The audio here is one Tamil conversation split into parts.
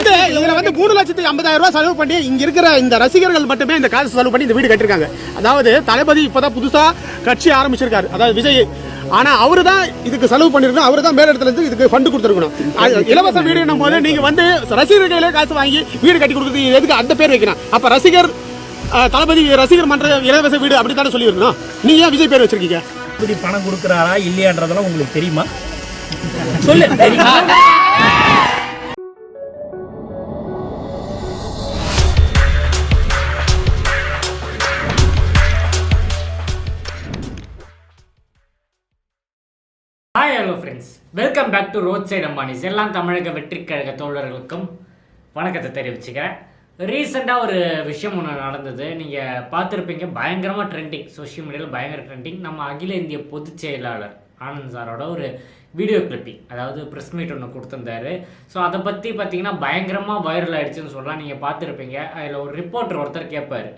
வந்து இதுல வந்து மூணு லட்சத்தி ஐம்பதாயிரம் ரூபாய் செலவு பண்ணி இங்க இருக்கிற இந்த ரசிகர்கள் மட்டுமே இந்த காசு செலவு பண்ணி இந்த வீடு கட்டிருக்காங்க. அதாவது தளபதி இப்பதான் புதுசா கட்சி ஆரம்பிச்சிருக்காரு. அதாவது விஜய் ஆனா அவரு தான் இதுக்கு செலவு பண்ணிருக்கணும் அவரு தான் மேலிடத்துல இருந்து இதுக்கு ஃபண்டு கொடுத்துருக்கணும். இலவச வீடுன்னும் போது நீங்க வந்து ரசிகர் கையில காசு வாங்கி வீடு கட்டி கொடுக்குறது எதுக்கு அந்த பேர் வைக்கணும்? அப்ப ரசிகர் தளபதி ரசிகர் மன்ற இலவச வீடு அப்படித்தானே சொல்லியிருக்கணும்? நீங்க ஏன் விஜய் பேர் வச்சிருக்கீங்க? இப்படி பணம் கொடுக்குறாரா இல்லையான்றதெல்லாம் உங்களுக்கு தெரியுமா? சொல்லு. Welcome back to roadside Ambanis எல்லாம் தமிழக வெற்றி கழக தோழர்களுக்கும் வணக்கத்தை தெரிவிச்சுக்கிறேன். ரீசெண்டாக ஒரு விஷயம் ஒன்று நடந்தது. நீங்கள் பார்த்துருப்பீங்க பயங்கரமாக ட்ரெண்டிங் சோஷியல் மீடியாவில் பயங்கர ட்ரெண்டிங் நம்ம அகில இந்திய பொதுச் செயலாளர் ஆனந்த் சாரோட ஒரு வீடியோ கிளிப்பிங் அதாவது ப்ரெஸ் மீட் ஒன்று கொடுத்துருந்தாரு. ஸோ அதை பற்றி பார்த்தீங்கன்னா பயங்கரமாக வைரல் ஆகிடுச்சுன்னு சொல்லலாம் நீங்கள் பார்த்துருப்பீங்க. அதில் ஒரு ரிப்போர்ட்டர் ஒருத்தர் கேட்பார்.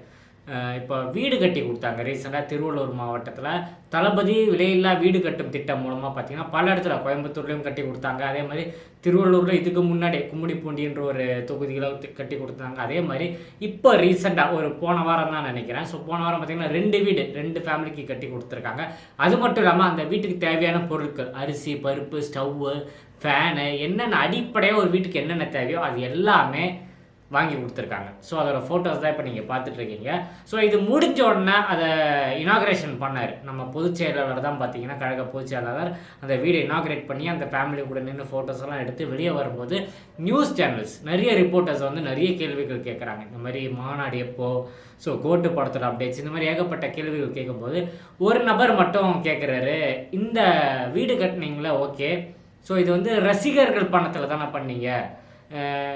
இப்போ வீடு கட்டி கொடுத்தாங்க. ரீசெண்டாக திருவள்ளூர் மாவட்டத்தில் தளபதி விலையில்லா வீடு கட்டும் திட்டம் மூலமாக பார்த்திங்கன்னா பல இடத்துல கோயம்புத்தூர்லேயும் கட்டி கொடுத்தாங்க. அதே மாதிரி திருவள்ளூரில் இதுக்கு முன்னாடி கும்மிடிப்பூண்டின்ற ஒரு தொகுதிகளை கட்டி கொடுத்தாங்க. அதே மாதிரி இப்போ ரீசெண்டாக ஒரு போன வாரம் தான் நினைக்கிறேன். ஸோ போன வாரம் பார்த்திங்கன்னா ரெண்டு வீடு ரெண்டு ஃபேமிலிக்கு கட்டி கொடுத்துருக்காங்க. அது மட்டும் இல்லாமல் அந்த வீட்டுக்கு தேவையான பொருட்கள் அரிசி பருப்பு ஸ்டவ்வு ஃபேனு என்னென்ன அடிப்படையாக ஒரு வீட்டுக்கு என்னென்ன தேவையோ அது எல்லாமே வாங்கி கொடுத்துருக்காங்க. ஸோ அதோட ஃபோட்டோஸ் தான் இப்போ நீங்கள் பார்த்துட்ருக்கீங்க. ஸோ இது முடிஞ்ச உடனே அதை இனாக்ரேஷன் பண்ணார். நம்ம பொதுச் செயலாளர் தான் பார்த்தீங்கன்னா கழக பொதுச் செயலாளர். அந்த வீடு இனாக்ரேட் பண்ணி அந்த ஃபேமிலி கூட நின்று ஃபோட்டோஸ் எல்லாம் எடுத்து வெளியே வரும்போது நியூஸ் சேனல்ஸ் நிறைய ரிப்போர்ட்டர்ஸ் வந்து நிறைய கேள்விகள் கேட்குறாங்க. இந்த மாதிரி மாநாடு எப்போ? ஸோ கோட்டு படத்தோட அப்டேட்ஸ் இந்த மாதிரி ஏகப்பட்ட கேள்விகள் கேட்கும்போது ஒரு நபர் மட்டும் கேட்குறாரு. இந்த வீடு கட்டினீங்களே ஓகே ஸோ இது வந்து ரசிகர்கள் பணத்தில் தானே பண்ணீங்க.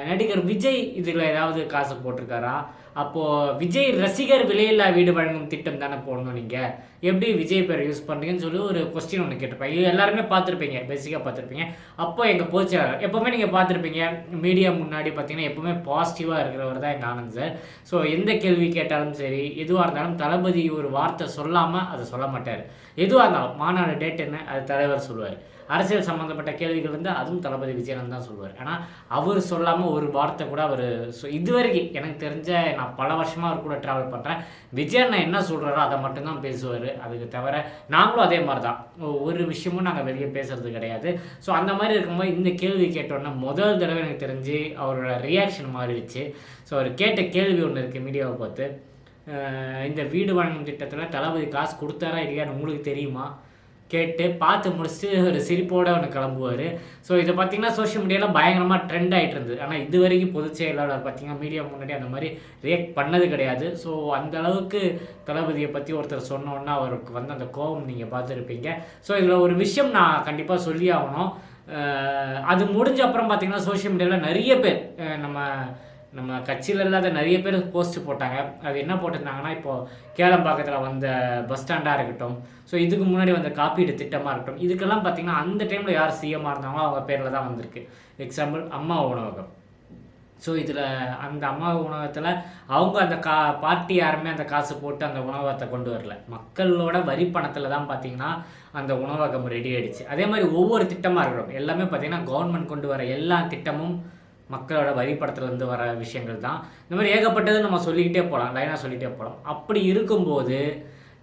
நடிகர் விஜய் இதில் ஏதாவது காசு போட்டிருக்காரா? அப்போது விஜய் ரசிகர் விலையில்லா வீடு வழங்கும் திட்டம் தானே போடணும் நீங்கள் எப்படி விஜய் பேர் யூஸ் பண்ணுறீங்கன்னு சொல்லி ஒரு கொஸ்டின் ஒன்று கேட்டிருப்பேன். இது எல்லாருமே பார்த்துருப்பீங்க பேசிக்காக பார்த்துருப்பீங்க. அப்போ எங்கள் பொதுச்செயலாளர் எப்போவுமே நீங்கள் பார்த்துருப்பீங்க மீடியா முன்னாடி பார்த்தீங்கன்னா எப்போவுமே பாசிட்டிவாக இருக்கிறவர் தான் எங்கள் ஆனந்த் சார் ஸோ எந்த கேள்வி கேட்டாலும் சரி எதுவாக இருந்தாலும் தளபதி ஒரு வார்த்தை சொல்லாமல் அதை சொல்ல மாட்டார். எதுவாக இருந்தாலும் மாநாடு டேட் என்ன அது தலைவர் சொல்லுவார். அரசியல் சம்மந்தப்பட்ட கேள்விகள் வந்து அதுவும் தளபதி விஜயன் தான் சொல்லுவார். ஆனால் அவர் சொல்லாமல் ஒரு வார்த்தை கூட அவர் இதுவரைக்கும் எனக்கு தெரிஞ்ச நான் நான் பல வருஷமாக அவர் கூட ட்ராவல் பண்ணுறேன் விஜய் விஜயண்ணா என்ன சொல்கிறாரோ அதை மட்டும்தான் பேசுவார். அதுக்கு தவிர நாங்களும் அதே மாதிரி தான் ஒரு விஷயமும் நாங்கள் வெளியே பேசுறது கிடையாது. ஸோ அந்த மாதிரி இருக்கும்போது இந்த கேள்வி கேட்டோன்னே முதல் தடவை எனக்கு தெரிஞ்சு அவரோட ரியாக்ஷன் மாறிடுச்சு. ஸோ அவர் கேட்ட கேள்வி ஒன்று இருக்குது மீடியாவை பார்த்து. இந்த வீடு வழங்கும் திட்டத்தில் தளபதி காசு கொடுத்தாரா இல்லையான்னு உங்களுக்கு தெரியுமா? கேட்டு பார்த்து முடிச்சுட்டு ஒரு சிரிப்போட ஒன்று கிளம்புவார். ஸோ இதை பார்த்தீங்கன்னா சோஷியல் மீடியாவில் பயங்கரமாக ட்ரெண்ட் ஆகிட்டு இருந்தது. ஆனால் இது வரைக்கும் பொதுச் செயலாளர் பார்த்தீங்கன்னா மீடியா முன்னாடி அந்த மாதிரி ரியாக்ட் பண்ணது கிடையாது. ஸோ அந்த அளவுக்கு தளபதியை பற்றி ஒருத்தர் சொன்னோன்னா அவருக்கு வந்து அந்த கோபம் நீங்கள் பார்த்துருப்பீங்க. ஸோ இதில் ஒரு விஷயம் நான் கண்டிப்பாக சொல்லி ஆகணும் அது முடிஞ்ச அப்புறம் பார்த்தீங்கன்னா சோஷியல் மீடியாவில் நிறைய பேர் நம்ம நம்ம கட்சியில் இல்லாத நிறைய பேர் போஸ்ட் போட்டாங்க. அது என்ன போட்டிருந்தாங்கன்னா இப்போ கேளம்பாக்கத்தில் வந்த பஸ் ஸ்டாண்டாக இருக்கட்டும். ஸோ இதுக்கு முன்னாடி வந்த காப்பீடு திட்டமாக இருக்கட்டும். இதுக்கெல்லாம் பார்த்தீங்கன்னா அந்த டைமில் யார் சிஎம்மாக இருந்தாங்களோ அவங்க பேரில் தான் வந்திருக்கு. எக்ஸாம்பிள் அம்மா உணவகம் ஸோ இதில் அந்த அம்மா உணவகத்தில் அவங்க அந்த கா பார்ட்டி யாருமே அந்த காசு போட்டு அந்த உணவகத்தை கொண்டு வரல. மக்களோட வரி பணத்தில் தான் பார்த்தீங்கன்னா அந்த உணவகம் ரெடி ஆகிடுச்சு அதே மாதிரி ஒவ்வொரு திட்டமாக இருக்கட்டும். எல்லாமே பார்த்தீங்கன்னா கவர்மெண்ட் கொண்டு வர எல்லா திட்டமும் மக்களோட வரிப்படத்துலேருந்து வர விஷயங்கள் தான். இந்த மாதிரி ஏகப்பட்டது நம்ம சொல்லிக்கிட்டே போகலாம் லைனாக சொல்லிகிட்டே போகலாம் அப்படி இருக்கும்போது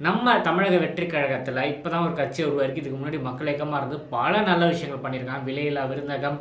நம்ம தமிழக வெற்றி கழகத்தில் இப்போ தான் ஒரு கட்சி உருவாயிருக்கு. இதுக்கு முன்னாடி மக்கள் இயக்கமாக இருந்து பல நல்ல விஷயங்கள் பண்ணியிருக்காங்க. விலையில்லா விருந்தகம்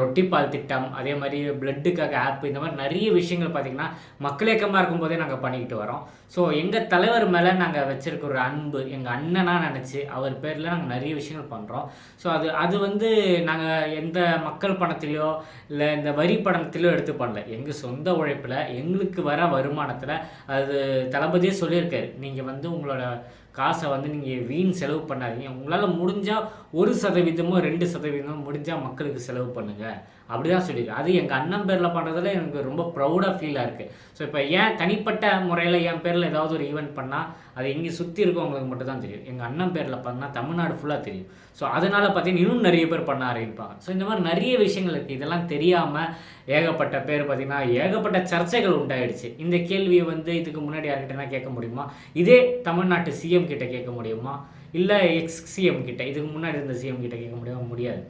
ரொட்டி ரொட்டிப்பால் திட்டம் அதே மாதிரி பிளட்டுக்காக ஆப் இந்த மாதிரி நிறைய விஷயங்கள் பார்த்திங்கன்னா மக்கள் இயக்கமாக இருக்கும்போதே நாங்கள் பண்ணிக்கிட்டு வரோம். ஸோ எங்கள் தலைவர் மேலே நாங்கள் வச்சுருக்க ஒரு அன்பு எங்கள் அண்ணனாக நினச்சி அவர் பேரில் நாங்கள் நிறைய விஷயங்கள் பண்ணுறோம் ஸோ அது அது வந்து நாங்கள் எந்த மக்கள் பணத்திலையோ இல்லை இந்த வரி பணத்திலையோ எடுத்து பண்ணல. எங்கள் சொந்த உழைப்பில் எங்களுக்கு வர வருமானத்தில் அது தளபதியே சொல்லியிருக்காரு. நீங்கள் வந்து உங்களோட 那 காசை வந்து நீங்கள் வீண் செலவு பண்ணாதீங்க. உங்களால் முடிஞ்சால் ஒரு சதவீதமோ ரெண்டு சதவீதமோ முடிஞ்சால் மக்களுக்கு செலவு பண்ணுங்கள் அப்படி தான் சொல்லியிருக்கேன். அது எங்கள் அண்ணன் பேரில் பண்ணுறதுல எனக்கு ரொம்ப ப்ரௌடாக ஃபீலாக இருக்குது ஸோ இப்போ ஏன் தனிப்பட்ட முறையில் என் பேரில் ஏதாவது ஒரு ஈவெண்ட் பண்ணால் அது இங்கே சுற்றி இருக்கவங்களுக்கு மட்டும் தான் தெரியும். எங்கள் அண்ணன் பேரில் பண்ணால் தமிழ்நாடு ஃபுல்லாக தெரியும். ஸோ அதனால் பார்த்தீங்கன்னா இன்னும் நிறைய பேர் பண்ண ஆரம்பிப்பாங்க. ஸோ இந்த மாதிரி நிறைய விஷயங்கள் இருக்குது இதெல்லாம் தெரியாமல் ஏகப்பட்ட பேர் பார்த்திங்கன்னா ஏகப்பட்ட சர்ச்சைகள் உண்டாயிடுச்சு. இந்த கேள்வியை வந்து இதுக்கு முன்னாடி யார்கிட்டனா கேட்க முடியுமா? இதே தமிழ்நாட்டு சிஎம் கிட்ட கேட்க முடியுமா? இல்லை எக்ஸ் சிஎம் கிட்ட? இதுக்கு முன்னாடி இருந்த சிஎம் கிட்ட கேட்க முடியுமா? முடியாது.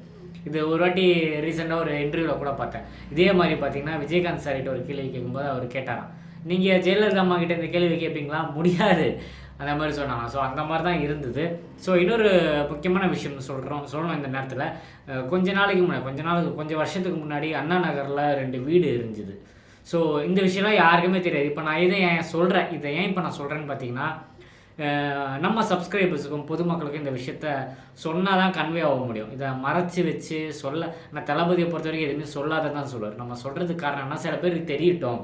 இது ஒரு வாட்டி ரீசெண்டாக ஒரு இன்டர்வியூவில் கூட பார்த்தேன். இதே மாதிரி பார்த்தீங்கன்னா விஜயகாந்த் சார்கிட்ட ஒரு கேள்வி கேட்கும்போது அவர் கேட்டாராம். நீங்கள் ஜெயலலிதா அம்மா கிட்ட இந்த கேள்வி கேட்பீங்களா? முடியாது. அந்த மாதிரி சொன்னாங்க. ஸோ அந்த மாதிரி தான் இருந்தது. ஸோ இன்னொரு முக்கியமான விஷயம் சொல்கிறோம் சொல்லணும் இந்த நேரத்தில். கொஞ்ச நாளைக்கு முன்னாடி கொஞ்ச நாளுக்கு கொஞ்சம் வருஷத்துக்கு முன்னாடி அண்ணா நகரில் ரெண்டு வீடு இருந்துது. ஸோ இந்த விஷயம்லாம் யாருக்குமே தெரியாது. இப்போ நான் இதை ஏன் சொல்கிறேன் இதை ஏன் இப்போ நான் சொல்கிறேன்னு பார்த்தீங்கன்னா நம்ம சப்ஸ்கிரைபர்ஸுக்கும் பொதுமக்களுக்கும் இந்த விஷயத்த சொன்னால் தான் கன்வே ஆக முடியும். இதை மறைச்சி வச்சு சொல்ல நான் தளபதியை பொறுத்த வரைக்கும் எதுவுமே சொல்லாத தான் சொல்லுவார். நம்ம சொல்கிறதுக்கு காரணம் என்ன சில பேருக்கு தெரியட்டும்.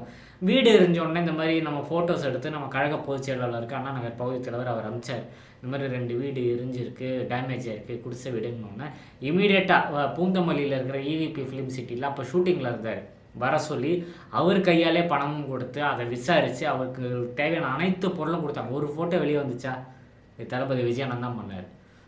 வீடு எரிஞ்ச இந்த மாதிரி நம்ம ஃபோட்டோஸ் எடுத்து நம்ம கழக பொதுச் செயலாளருக்கு அண்ணா நகர் பகுதி தலைவர் அவர் அமிச்சார். இந்த மாதிரி ரெண்டு வீடு எரிஞ்சிருக்கு டேமேஜ் ஆகிருக்கு குடிசை வீடுன்னொன்னே இமீடியட்டாக பூந்தமல்லியில் இருக்கிற இவிபி ஃபிலிம் சிட்டியில் அப்போ ஷூட்டிங்கில் இருந்தார். வர சொல்லி அவர் கையாலே பணமும் கொடுத்து அதை விசாரித்து அவருக்கு தேவையான அனைத்து பொருளும் கொடுத்தாங்க. ஒரு ஃபோட்டோ வெளியே வந்துச்சா? இது தளபதி விஜயனந்த் தான் பண்ணார்.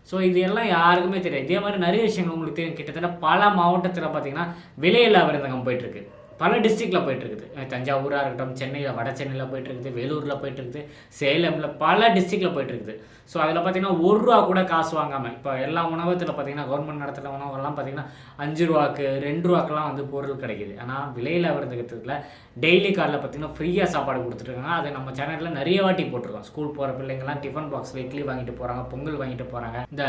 ஸோ இது எல்லாம் யாருக்குமே தெரியாது. இதே மாதிரி நிறைய விஷயங்கள் உங்களுக்கு தெரியும். கிட்டத்தட்ட பல மாவட்டத்தில் பார்த்தீங்கன்னா விலையில்லா விருந்தகம் போயிட்டுருக்கு பல டிஸ்ட்ரிக்டில் போயிட்டு இருக்குது தஞ்சாவூராக இருக்கட்டும் சென்னையில் வட சென்னையில் போயிட்டுருக்குது வேலூரில் போயிட்டுருக்குது சேலமில் பல டிஸ்ட்ரிக்டில் போயிட்டுருக்குது. ஸோ அதில் பார்த்தீங்கன்னா ஒரு ரூபா கூட காசு வாங்காமல் இப்போ எல்லா உணவகத்தில் பார்த்தீங்கன்னா கவர்மெண்ட் நடத்துகிற உணவெல்லாம் பார்த்தீங்கன்னா அஞ்சு ரூபாக்கு ரெண்டு ரூபாக்கெல்லாம் வந்து பொருள் கிடைக்குது. ஆனால் விலையில் விருந்துக்கிறதுல டெய்லி காலில் பார்த்தீங்கன்னா ஃப்ரீயாக சாப்பாடு கொடுத்துருக்காங்க அதை நம்ம சேனலில் நிறைய வாட்டி போட்டிருக்கோம். ஸ்கூல் போகிற பிள்ளைங்கலாம் டிஃபன் பாக்ஸில் இட்லி வாங்கிட்டு போகிறாங்க பொங்கல் வாங்கிட்டு போகிறாங்க இந்த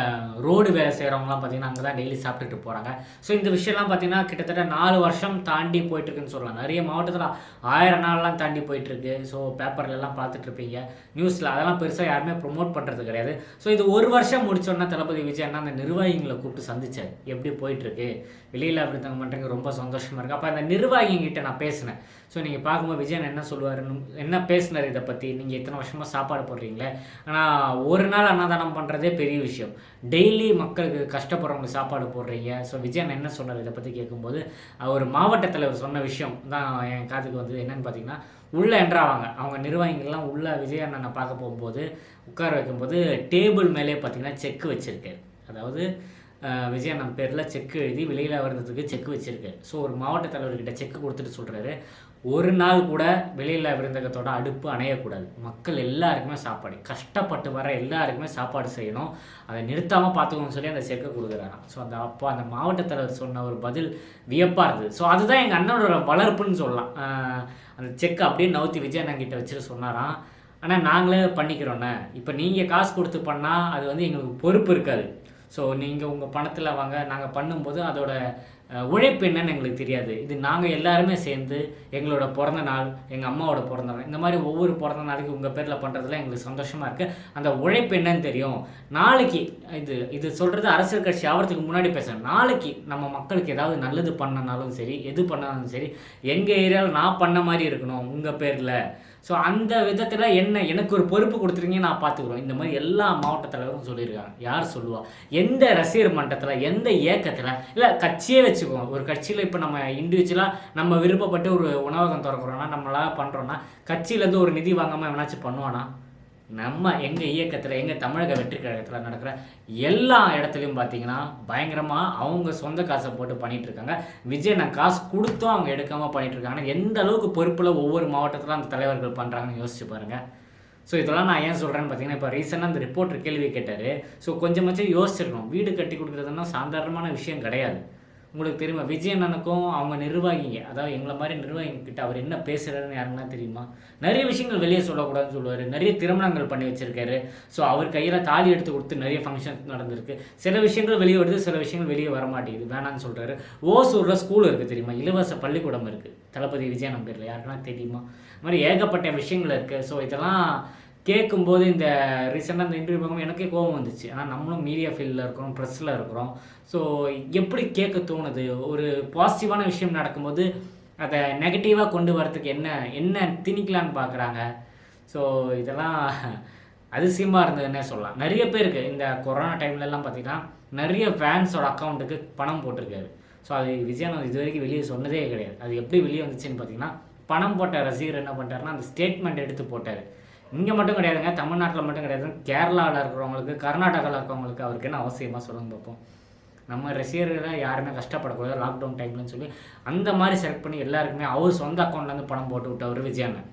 ரோடு வேலை செய்கிறவங்களாம் பார்த்தீங்கன்னா அங்கே தான் டெய்லி சாப்பிட்டுட்டு போகிறாங்க ஸோ இந்த விஷயம்லாம் பார்த்திங்கன்னா கிட்டத்தட்ட நாலு வருஷம் தாண்டி போயிட்டு இருக்குதுன்னு சொல்லலாம். நிறைய மாவட்டத்தில் ஆயிரம் நாள்லாம் தாண்டி போயிட்டு இருக்கு ஸோ பேப்பர்லலாம் பார்த்துட்டு இருப்பீங்க நியூஸில் அதெல்லாம் பெருசாக யாருமே ப்ரொமோட் பண்ணுறது கிடையாது. ஸோ இது ஒரு வருஷம் முடிச்சோன்னா தளபதி விஜய் அண்ணா அந்த நிர்வாகிகளை கூப்பிட்டு சந்திச்சார். எப்படி போயிட்டு இருக்கு வெளியில் அப்படி பண்ணுறீங்க ரொம்ப சந்தோஷமா இருக்குது அப்போ அந்த நிர்வாகிங்கிட்ட நான் பேசினேன். ஸோ நீங்கள் பார்க்கும்போது விஜயன் என்ன சொல்லுவாருன்னு என்ன பேசினார் இதை பற்றி நீங்கள் இத்தனை வருஷமாக சாப்பாடு போடுறீங்களே. ஆனால் ஒரு நாள் அன்னதானம் பண்ணுறதே பெரிய விஷயம். டெய்லி மக்களுக்கு கஷ்டப்படுறவங்க சாப்பாடு போடுறீங்க. ஸோ விஜயன் என்ன சொன்னார்? இதை பற்றி கேட்கும்போது அவர் மாவட்ட தலைவர் சொன்ன விஷயம் விஷயம். தான் என் காதுக்கு வந்தது என்னன்னு பார்த்தீங்கன்னா உள்ளே என்றாவாங்க அவங்க நிர்வாகிகள்லாம் உள்ளே விஜய் அண்ணனை பார்க்க போகும்போது உட்கார வைக்கும்போது டேபிள் மேலே பார்த்தீங்கன்னா செக் வச்சுருக்காரு அதாவது விஜய் அண்ணன் பேரில் செக் எழுதி வெளியில் வர்றதுக்கு செக் வச்சுருக்காரு ஸோ ஒரு மாவட்ட தலைவர்கிட்ட செக் கொடுத்துட்டு சொல்கிறாரு ஒரு நாள் கூட வெளியில் விருந்தகத்தோட அடுப்பு அணையக்கூடாது. மக்கள் எல்லாருக்குமே சாப்பாடு. கஷ்டப்பட்டு வர எல்லாருக்குமே சாப்பாடு செய்யணும். அதை நிறுத்தாமல் பார்த்துக்கணும்னு சொல்லி அந்த செக்கை கொடுக்குறாராம் ஸோ அந்த அப்போ அந்த மாவட்ட தலைவர் சொன்ன ஒரு பதில் வியப்பாக இருந்தது. ஸோ அதுதான் எங்கள் அண்ணனோட வளர்ப்புன்னு சொல்லலாம். அந்த செக்கை அப்படியே நவுத்தி விஜய் அண்ணன் வச்சுட்டு சொன்னாராம். ஆனால் நாங்களே பண்ணிக்கிறோண்ணே இப்போ நீங்கள் காசு கொடுத்து பண்ணால் அது வந்து எங்களுக்கு பொறுப்பு இருக்காது. ஸோ நீங்கள் உங்கள் பணத்தில் வாங்க. நாங்கள் பண்ணும்போது அதோட உழைப்பு என்னன்னு எங்களுக்கு தெரியாது. இது நாங்கள் எல்லாருமே சேர்ந்து எங்களோட பிறந்த நாள் எங்கள் அம்மாவோட பிறந்த நாள் இந்த மாதிரி ஒவ்வொரு பிறந்த நாளைக்கு உங்கள் பேரில் பண்ணுறதுல எங்களுக்கு சந்தோஷமாக இருக்குது அந்த உழைப்பு என்னன்னு தெரியும். நாளைக்கு இது இது சொல்கிறது அரசியல் கட்சி ஆகிறதுக்கு முன்னாடி பேசுகிறேன் நாளைக்கு நம்ம மக்களுக்கு ஏதாவது நல்லது பண்ணனாலும் சரி எது பண்ணாலும் சரி எங்கள் ஏரியாவில் நான் பண்ண மாதிரி இருக்கணும் உங்கள் பேரில். ஸோ அந்த விதத்தில் என்ன எனக்கு ஒரு பொறுப்பு கொடுத்துருங்க நான் பார்த்துக்குறோம். இந்த மாதிரி எல்லா மாவட்ட தலைவரும் சொல்லியிருக்காங்க. யார் சொல்லுவா? எந்த ரசிகர் மன்றத்தில் எந்த இயக்கத்தில் இல்லை கட்சியே வச்சுக்குவோம் ஒரு கட்சியில் இப்போ நம்ம இண்டிவிஜுவலாக நம்ம விருப்பப்பட்டு ஒரு உணவகம் திறக்கிறோன்னா நம்மளால் பண்ணுறோன்னா கட்சியிலேருந்து ஒரு நிதி வாங்காமல் எவனாச்சும் பண்ணுவானா? நம்ம எங்கள் இயக்கத்தில் எங்கள் தமிழக வெற்றி கழகத்தில் நடக்கிற எல்லா இடத்துலையும் பார்த்தீங்கன்னா பயங்கரமாக அவங்க சொந்த காசை போட்டு பண்ணிகிட்ருக்காங்க இருக்காங்க விஜய் நான் காசு கொடுத்தும் அவங்க எடுக்காமல் பண்ணிகிட்ருக்காங்கன்னா இருக்காங்க எந்த அளவுக்கு பொறுப்பில் ஒவ்வொரு மாவட்டத்தில் அந்த தலைவர்கள் பண்ணுறாங்கன்னு யோசிச்சு பாருங்கள் ஸோ இதெல்லாம் நான் ஏன் சொல்கிறேன்னு பார்த்தீங்கன்னா இப்போ ரீசெண்டாக அந்த ரிப்போர்ட்டர் கேள்வி கேட்டார். ஸோ கொஞ்சமாச்சும் யோசிச்சிருக்கணும். வீடு கட்டி கொடுக்குறதுன்னா சாதாரணமான விஷயம் கிடையாது. உங்களுக்கு தெரியுமா? விஜய் அண்ணனுக்கும் அவங்க நிர்வாகிங்க அதாவது எங்களை மாதிரி நிர்வாகிங்க கிட்ட அவர் என்ன பேசுகிறாருன்னு யாருன்னா தெரியுமா? நிறைய விஷயங்கள் வெளியே சொல்லக்கூடாதுன்னு சொல்லுவார். நிறைய திருமணங்கள் பண்ணி வச்சிருக்காரு. ஸோ அவர் கையில் தாலி எடுத்து கொடுத்து நிறைய ஃபங்க்ஷன்ஸ் நடந்திருக்கு. சில விஷயங்கள் வெளியே வருது சில விஷயங்கள் வெளியே வர மாட்டேங்குது. வேணான்னு சொல்கிறாரு ஓசூரில் ஸ்கூல் இருக்குது தெரியுமா? இலவச பள்ளிக்கூடம் இருக்குது தளபதி விஜய் நம்பரில் யாருக்குன்னா தெரியுமா? இந்த மாதிரி ஏகப்பட்ட விஷயங்கள் இருக்குது ஸோ இதெல்லாம் கேட்கும்போது இந்த ரீசெண்டாக இந்த இன்டர்வியூ பார்க்கும் எனக்கே கோவம் வந்துச்சு. ஆனால் நம்மளும் மீடியா ஃபீல்டில் இருக்கிறோம் ப்ரெஸ்ஸில் இருக்கிறோம். ஸோ எப்படி கேட்க தோணுது? ஒரு பாசிட்டிவான விஷயம் நடக்கும்போது அதை நெகட்டிவாக கொண்டு வரதுக்கு என்ன என்ன திணிக்கலான்னு பார்க்குறாங்க? ஸோ இதெல்லாம் அதிசயமாக இருந்ததுன்னே சொல்லலாம். நிறைய பேருக்கு இந்த கொரோனா டைம்லலாம் பார்த்தீங்கன்னா நிறைய ஃபேன்ஸோட அக்கௌண்ட்டுக்கு பணம் போட்டிருக்காரு. ஸோ அது விஜயானந்த் இது வரைக்கும் வெளியே சொன்னதே கிடையாது. அது எப்படி வெளியே வந்துச்சுன்னு பார்த்தீங்கன்னா பணம் போட்ட ரசிகர் என்ன பண்ணிட்டாருன்னா அந்த ஸ்டேட்மெண்ட் எடுத்து போட்டார். இங்கே மட்டும் கிடையாதுங்க தமிழ்நாட்டில் மட்டும் கிடையாது. கேரளாவில் இருக்கிறவங்களுக்கு கர்நாடகாவில் இருக்கிறவங்களுக்கு அவருக்கு என்ன அவசியமாக சொல்லுங்க பார்ப்போம். நம்ம ரசிகர்களை யாருமே கஷ்டப்படக்கூடாது லாக்டவுன் டைம்லன்னு சொல்லி அந்த மாதிரி செலக்ட் பண்ணி எல்லாருக்குமே அவர் சொந்த அக்கௌண்ட்லேருந்து பணம் போட்டு விட்டவர் விஜயானந்த்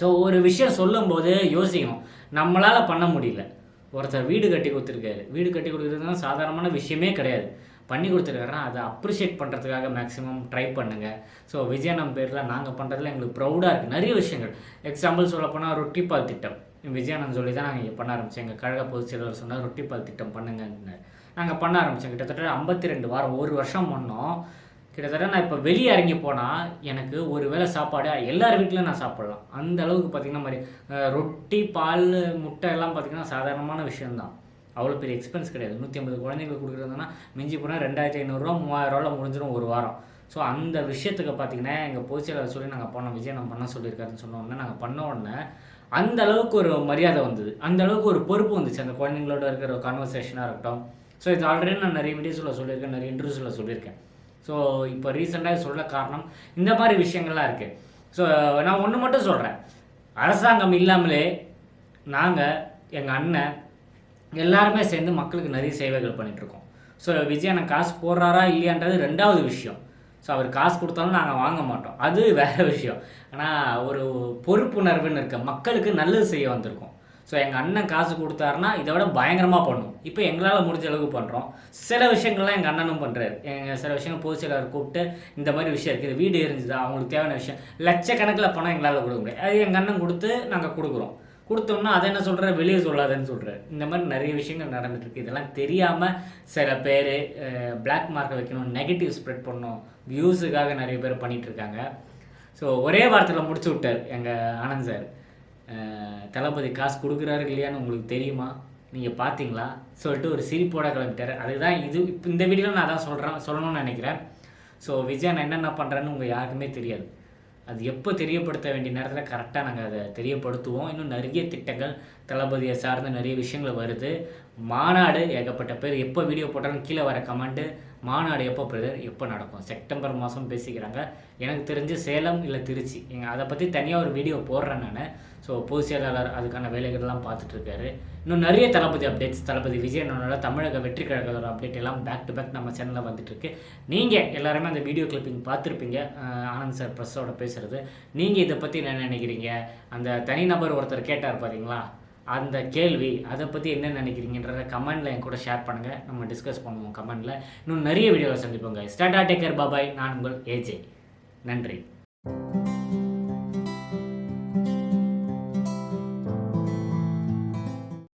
ஸோ ஒரு விஷயம் சொல்லும்போது யோசிக்கணும். நம்மளால் பண்ண முடியல. ஒருத்தர் வீடு கட்டி கொடுத்துருக்காரு. வீடு கட்டி கொடுக்குறதுனா சாதாரணமான விஷயமே கிடையாது. பண்ணி கொடுத்துருக்காருன்னா அதை அப்ரிஷியேட் பண்ணுறதுக்காக மேக்ஸிமம் ட்ரை பண்ணுங்கள் ஸோ விஜயனம் பேரில் நாங்கள் பண்ணுறதுல எங்களுக்கு ப்ரௌடாக இருக்குது நிறைய விஷயங்கள். எக்ஸாம்பிள் சொல்லப்போனால் ரொட்டி ரொட்டிப்பால் திட்டம். விஜயானந்த் சொல்லி தான் நாங்கள் இங்கே பண்ண ஆரம்பித்தோம் எங்கள் கழக பொதுச் செயலாளர் ரொட்டி ரொட்டிப்பால் திட்டம் பண்ணுங்கன்னு நாங்கள் பண்ண ஆரம்பித்தோம் கிட்டத்தட்ட ஐம்பத்தி ரெண்டு வாரம் ஒரு வருஷம் பண்ணோம் கிட்டத்தட்ட நான் இப்போ வெளியே இறங்கி போனால் எனக்கு ஒரு வேளை சாப்பாடு எல்லார் வீட்லையும் நான் சாப்பிட்லாம். அந்த அளவுக்கு பார்த்திங்கன்னா மாதிரி ரொட்டி பால் முட்டை எல்லாம் பார்த்திங்கன்னா சாதாரணமான விஷயம்தான். அவ்வளோ பெரிய எக்ஸ்பென்ஸ் கிடையாது. நூற்றி ஐம்பது குழந்தைங்களுக்கு கொடுக்குறதுனா மிஞ்சி போனால் ரெண்டாயிரத்தி ஐநூறுரூவா மூவாயிரரூவாவில் முடிஞ்சிடும் ஒரு வாரம். ஸோ அந்த விஷயத்துக்கு பார்த்தீங்கன்னா எங்கள் பொதுச்செயலாளர் சொல்லி நாங்கள் போனோம் விஜய் நம்ம பண்ண சொல்லியிருக்காருன்னு சொன்ன நாங்கள் பண்ண உடனே அந்த அளவுக்கு ஒரு மரியாதை வந்தது. அந்த அளவுக்கு ஒரு பொறுப்பு வந்துச்சு. அந்த குழந்தைங்களோட இருக்கிற ஒரு கான்வர்சேஷனாக இருக்கட்டும். ஸோ இது ஆல்ரெடி நான் நிறைய வீடியோஸில் சொல்லியிருக்கேன் நிறைய இன்டர்வியூஸில் சொல்லியிருக்கேன். ஸோ இப்போ ரீசெண்டாக சொல்ல காரணம் இந்த மாதிரி விஷயங்கள்லாம் இருக்குது ஸோ நான் ஒன்று மட்டும் சொல்கிறேன் அரசாங்கம் இல்லாமலே நாங்கள் எங்கள் அண்ணன் எல்லாருமே சேர்ந்து மக்களுக்கு நிறைய சேவைகள் பண்ணிகிட்ருக்கோம் ஸோ விஜய் அண்ணன் காசு போடுறாரா இல்லையான்றது ரெண்டாவது விஷயம். ஸோ அவர் காசு கொடுத்தாலும் நாங்கள் வாங்க மாட்டோம். அது வேறு விஷயம். ஆனால் ஒரு பொறுப்புணர்வுன்னு இருக்க மக்களுக்கு நல்லது செய்ய வந்திருக்கோம். ஸோ எங்கள் அண்ணன் காசு கொடுத்தாருன்னா இதை விட பயங்கரமாக பண்ணும். இப்போ எங்களால் முடிஞ்ச அளவுக்கு பண்ணுறோம் சில விஷயங்கள்லாம் எங்கள் அண்ணனும் பண்ணுறாரு எங்கள் சில விஷயங்கள் பொதுச் செயலாளர் கூப்பிட்டு இந்த மாதிரி விஷயம் இருக்குது வீடு எரிஞ்சுதா அவங்களுக்கு தேவையான விஷயம். லட்சக்கணக்கில் பணம் எங்களால் கொடுக்க முடியாது அது எங்கள் அண்ணன் கொடுத்து நாங்கள் கொடுக்குறோம். கொடுத்தோம்னா அதை என்ன சொல்கிற வெளியே சொல்லாதேன்னு சொல்கிறார் இந்த மாதிரி நிறைய விஷயங்கள் நடந்துட்டுருக்கு. இதெல்லாம் தெரியாமல் சில பேர் பிளாக் மார்க்கை வைக்கணும் நெகட்டிவ் ஸ்ப்ரெட் பண்ணணும் வியூஸுக்காக நிறைய பேர் பண்ணிகிட்ருக்காங்க ஸோ ஒரே வாரத்தில் முடிச்சு விட்டார் எங்கள் ஆனந்த் சார் தளபதி காசு கொடுக்குறாரு இல்லையான்னு உங்களுக்கு தெரியுமா? நீங்கள் பார்த்தீங்களா சொல்லிட்டு ஒரு சிரிப்போட கிளம்பிட்டார். அதுதான் இது. இப்போ இந்த வீடியோவில் நான் அதான் சொல்கிறேன் சொல்லணும்னு நினைக்கிறேன். ஸோ விஜய் நான் என்னென்ன பண்ணுறேன்னு உங்கள் யாருக்குமே தெரியாது. அது எப்போ தெரியப்படுத்த வேண்டிய நேரத்தில் கரெக்டாக நாங்கள் அதை தெரியப்படுத்துவோம். இன்னும் நிறைய திட்டங்கள் தளபதியை சார்ந்த நிறைய விஷயங்கள் வருது. மாநாடு ஏகப்பட்ட பேர் எப்போ வீடியோ போட்டாலும் கீழே வர கமெண்ட்டு மாநாடு எப்போ பிரதர் எப்போ நடக்கும்? செப்டம்பர் மாதம் பேசிக்கிறாங்க. எனக்கு தெரிஞ்சு சேலம் இல்லை திருச்சி. எங்கள் அதை பற்றி தனியாக ஒரு வீடியோ போடுறேன் நான். ஸோ பொது செயலாளர் அதுக்கான வேலைகள்லாம் பார்த்துட்ருக்காரு. இன்னும் நிறைய தளபதி அப்டேட்ஸ் தளபதி விஜயனோட தமிழக வெற்றி கழகத்தோட அப்டேட் எல்லாம் பேக் டு பேக் நம்ம சேனலில் வந்துட்டுருக்கு நீங்கள் எல்லாருமே அந்த வீடியோ கிளிப்பிங் பார்த்துருப்பீங்க. ஆனந்த் சார் ப்ரெஸ்ஸோட பேசுகிறது நீங்கள் இதை பற்றி என்ன நினைக்கிறீங்க? அந்த தனிநபர் ஒருத்தர் கேட்டார் பார்த்தீங்களா அந்த கேள்வி அதை பற்றி என்ன நினைக்கிறீங்கன்றத கமெண்ட்டில் என் கூட ஷேர் பண்ணுங்கள் நம்ம டிஸ்கஸ் பண்ணுவோம் கமெண்ட்டில் இன்னும் நிறைய வீடியோவில் சந்திப்போங்க ஸ்டார்ட் டேக்கர் பாபாய் நான் உங்கள் ஏஜே நன்றி.